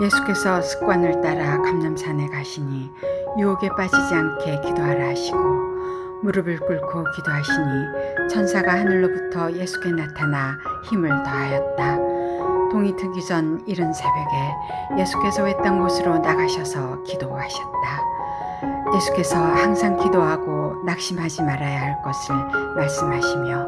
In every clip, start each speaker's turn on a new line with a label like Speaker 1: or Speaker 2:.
Speaker 1: 예수께서 습관을 따라 감남산에 가시니 유혹에 빠지지 않게 기도하라 하시고 무릎을 꿇고 기도하시니 천사가 하늘로부터 예수께 나타나 힘을 더하였다. 동이 트기 전 이른 새벽에 예수께서 외딴 곳으로 나가셔서 기도하셨다. 예수께서 항상 기도하고 낙심하지 말아야 할 것을 말씀하시며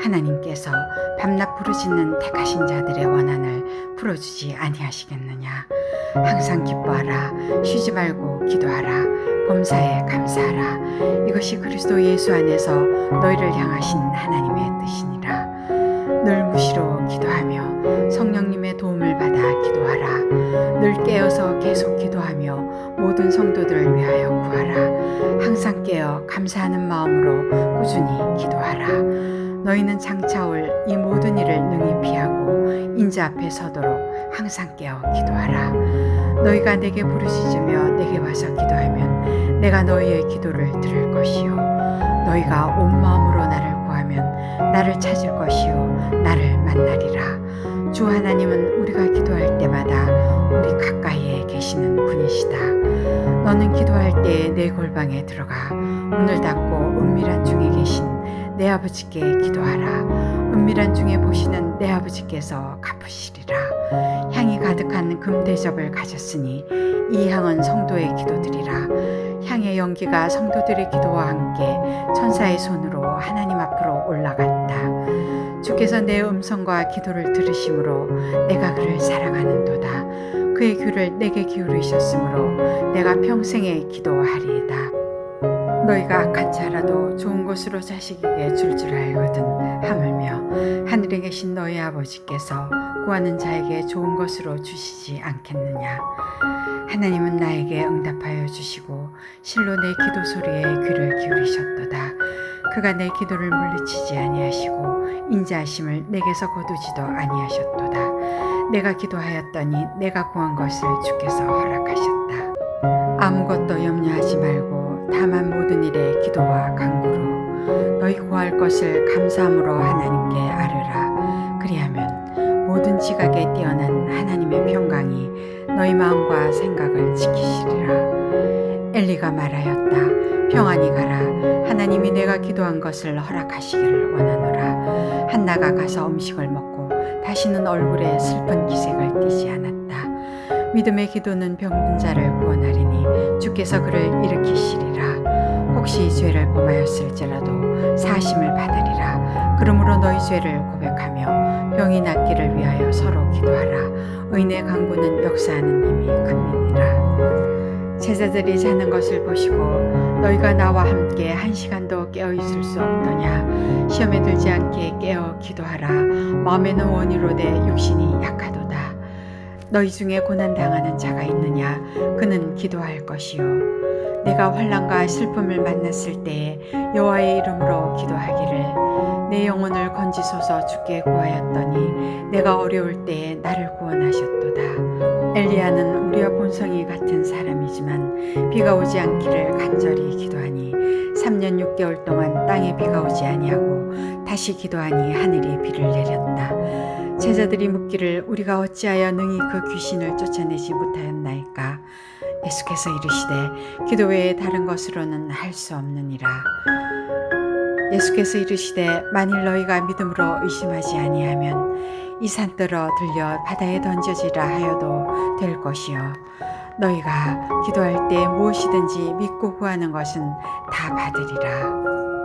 Speaker 1: 하나님께서 밤낮 부르짖는 택하신 자들의 원한을 풀어주지 아니하시겠느냐. 항상 기뻐하라. 쉬지 말고 기도하라. 범사에 감사하라. 이것이 그리스도 예수 안에서 너희를 향하신 하나님의 뜻이니라. 늘 무시로 기도하며 성령님의 도움을 받아 기도하라. 늘 깨어서 계속 기도하며 모든 성도들을 위하여 구하라. 항상 깨어 감사하는 마음으로 꾸준히 기도하라. 너희는 장차 올 이 모든 일을 능히 피하고 인자 앞에 서도록 항상 깨어 기도하라. 너희가 내게 부르짖으며 내게 와서 기도하면 내가 너희의 기도를 들을 것이요. 너희가 온 마음으로 나를 구하면 나를 찾을 것이요. 나를 만나리라. 주 하나님은 우리가 기도할 때마다 우리 가까이에 계시는 분이시다. 너는 기도할 때 내 골방에 들어가 문을 닫고 은밀한 중에 계신 내 아버지께 기도하라. 은밀한 중에 보시는 내 아버지께서 갚으시리라. 향이 가득한 금 대접을 가졌으니 이 향은 성도의 기도들이라. 향의 연기가 성도들의 기도와 함께 천사의 손으로 하나님 앞으로 올라갔다. 주께서 내 음성과 기도를 들으심으로 내가 그를 사랑하는도다. 그의 귀를 내게 기울이셨으므로 내가 평생에 기도하리이다. 너희가 악한 자라도 좋은 것으로 자식에게 줄 줄 알거든 하물며 하늘에 계신 너희 아버지께서 구하는 자에게 좋은 것으로 주시지 않겠느냐? 하나님은 나에게 응답하여 주시고 실로 내 기도 소리에 귀를 기울이셨도다. 그가 내 기도를 물리치지 아니하시고 인자하심을 내게서 거두지도 아니하셨도다. 내가 기도하였더니 내가 구한 것을 주께서 허락하셨다. 아무것도 염려하지 말고 다만 모든 일에 기도와 간구로 너희 구할 것을 감사함으로 하나님께 아뢰라. 그리하면 모든 지각에 뛰어난 하나님의 평강이 너희 마음과 생각을 지키시리라. 엘리가 말하였다. 평안히 가라. 하나님이 내가 기도한 것을 허락하시기를 원하노라. 한나가 가서 음식을 먹고 다시는 얼굴에 슬픈 기색을 띠지 않았다. 믿음의 기도는 병든 자를 구원하리니 주께서 그를 일으키시리라. 혹시 죄를 범하였을지라도 사심을 받으리라. 그러므로 너희 죄를 고백하며 병이 낫기를 위하여 서로 기도하라. 의인의 강구는 역사하는 힘이 큼이니라. 제자들이 자는 것을 보시고 너희가 나와 함께 한 시간도 깨어 있을 수 없더냐 시험에 들지 않게 깨어 기도하라 마음에는 원이로 내 육신이 약하도다 너희 중에 고난 당하는 자가 있느냐? 그는 기도할 것이요 내가 환난과 슬픔을 만났을 때에 여호와의 이름으로 기도하기를 내 영혼을 건지소서 주께 구하였더니 내가 어려울 때에 나를 구원하셨도다. 엘리야는 우리와 본성이 같은 사람이지만 비가 오지 않기를 간절히 기도하니 3년 6개월 동안 땅에 비가 오지 아니하고 다시 기도하니 하늘이 비를 내렸다. 제자들이 묻기를 우리가 어찌하여 능히 그 귀신을 쫓아내지 못하였나이까? 예수께서 이르시되 기도 외에 다른 것으로는 할 수 없느니라. 예수께서 이르시되 만일 너희가 믿음으로 의심하지 아니하면 이 산더러 들려 바다에 던져지라 하여도 될 것이요. 너희가 기도할 때 무엇이든지 믿고 구하는 것은 다 받으리라